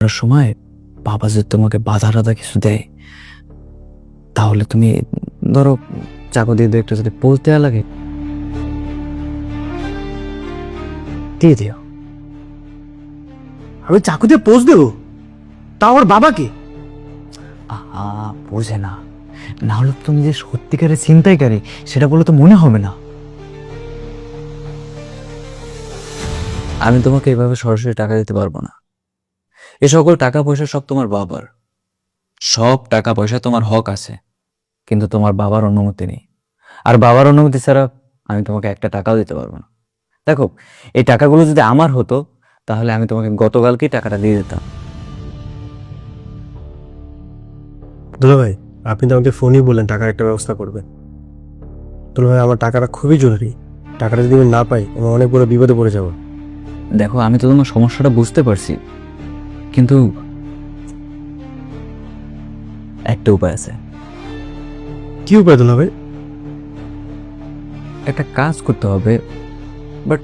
করার সময় বাবা যদি তোমাকে বাধা টাধা কিছু দেয়, তাহলে তুমি, ধরো, চাকু দিয়ে একটা যদি দেওয়া লাগে, দিয়ে দিও। আমি চাকু দিয়ে পোজ দেবো? তা ওর বাবাকে আহা, বোঝে না। না হলে তুমি যে সত্যিকারের চিন্তাইকারী সেটা বলে তো মনে হবে না। আমি তোমাকে এভাবে সরাসরি টাকা দিতে পারব না। এ সকল টাকা পয়সা সব তোমার বাবার। সব টাকা পয়সা তোমার হক আছে কিন্তু তোমার বাবার অনুমতি নেই। আর বাবার অনুমতি ছাড়া আমি তোমাকে একটা টাকাও দিতে পারব না। দেখো এই টাকাগুলো যদি আমার হতো তাহলে আমি তোমাকে গতকালকেই টাকাটা দিয়ে দিতাম। দুলা ভাই আপনি তো আমাকে ফোনই বললেন টাকার একটা ব্যবস্থা করবেন। দুলা ভাই আমার টাকাটা খুবই জরুরি। টাকাটা যদি আমি না পাই আমি অনেক বড় বিপদে পড়ে যাব। দেখো আমি তো তোমার সমস্যাটা বুঝতে পারছি। কিন্তু একটা উপায় আছে। কি উপায় দুলা ভাই? একটা কাজ করতে হবে বাট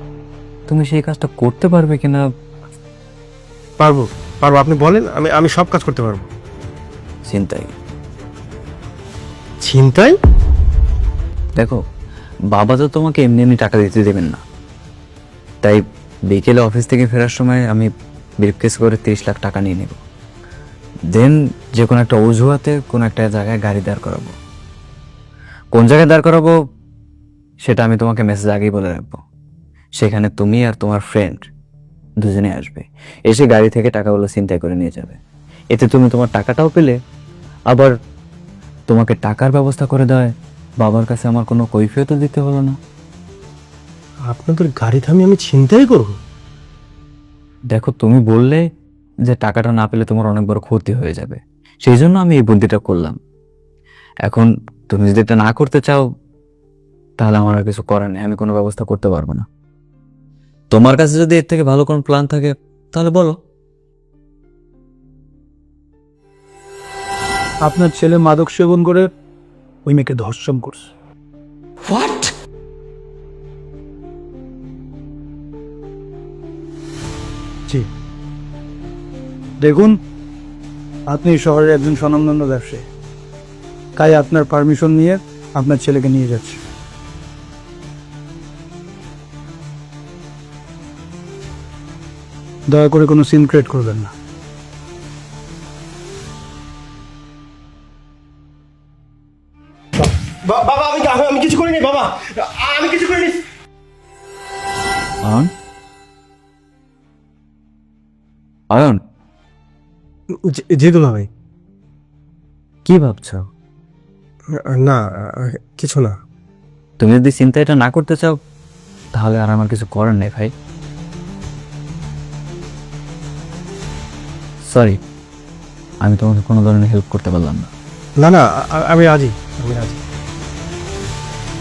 তুমি সেই কাজটা করতে পারবে কিনা? পারব পারব। আপনি বলেন আমি আমি সব কাজ করতে পারব। চিন্তাই চিন্তাই দেখো বাবা তো তোমাকে এমনি এমনি টাকা দিতে দেবেন না। তাই বিকেলে অফিস থেকে ফেরার সময় আমি ব্রিফকেস করে তিরিশ লাখ টাকা নিয়ে নেব। দেন যে কোনো একটা অজুহাতে কোনো একটা জায়গায় গাড়ি দাঁড় করাবো। কোন জায়গায় দাঁড় করাবো সেটা আমি তোমাকে মেসেজ আগেই বলে রাখব। সেখানে তুমি আর তোমার ফ্রেন্ড দুজনে আসবে। এসে গাড়ি থেকে টাকাগুলো চিন্তায় করে নিয়ে যাবে। এতে তুমি তোমার টাকাটাও পেলে, আবার তোমাকে টাকার ব্যবস্থা করে দেয়। বাবার কাছে আমার কোনো কৈফিয়তও দিতে হলো না। আপনাদের গাড়ি থামি আমি চিন্তাই করব? দেখো তুমি বললে যে টাকাটা না পেলে তোমার অনেক বড় ক্ষতি হয়ে যাবে। সেই জন্য আমি এই বুদ্ধিটা করলাম। এখন তুমি যদি এটা না করতে চাও তাহলে আমার আর কিছু করার নেই। আমি কোনো ব্যবস্থা করতে পারব না। তোমার কাছে যদি এর থেকে ভালো কোনো প্ল্যান থাকে তাহলে বলো। আপনার ছেলে মাদক সেবন করে ওই মেয়েকে ধর্ষণ করছে। জি। দেখুন আপনি শহরের একজন স্বনামধন্য ব্যবসায়ী। তাই আপনার পারমিশন নিয়ে আপনার ছেলেকে নিয়ে যাচ্ছে। দয়া করে কোনো সিন ক্রিয়েট করবেন না। বাবা আমি আমি কিছু করিনি বাবা। আমি কিছু করিনি। অয়ন অয়ন জি দুলা ভাই। কি ভাবছ? না কিছু না। তুমি যদি চিন্তা এটা না করতে চাও তাহলে আর আমার কিছু করার নেই ভাই। সরি আমি তোমাকে কোনো ধরনের হেল্প করতে পারলাম না। না না আমি রাজি আমি রাজি।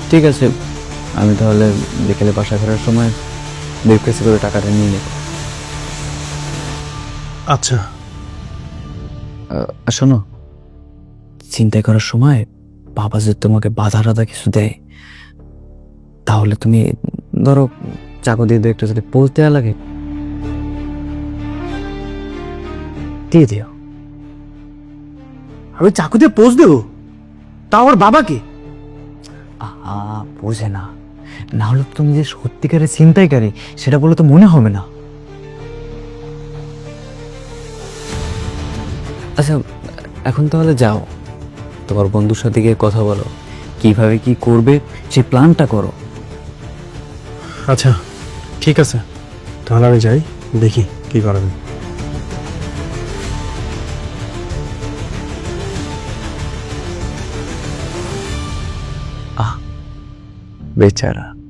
ঠিক আছে আমি তাহলে বিকেলে বাসা ফেরার সময় ব্রিফকেসে করে টাকাটা নিয়ে নেব। আচ্ছা। আর শোনো। চিন্তা করার সময় বাবা যদি তোমাকে বাধা টাধা কিছু দেয় তাহলে তুমি ধরো চাকু দিয়ে দু একটা যদি পোজ দেওয়া লাগে দিয়ে দিও। আমি চাকু দিয়ে পোজ দেবো? তা আমার বাবাকে? আহা বোঝে না। না হলে তুমি যে সত্যিকারের চিন্তাইকারী সেটা বলে তো মনে হবে না। আচ্ছা এখন তাহলে যাও। তোমার বন্ধুর সাথে গিয়ে কথা বলো। কীভাবে কি করবে সে প্ল্যানটা করো। আচ্ছা ঠিক আছে। তাহলে আমি যাই দেখি কি করাবেন বেচারা।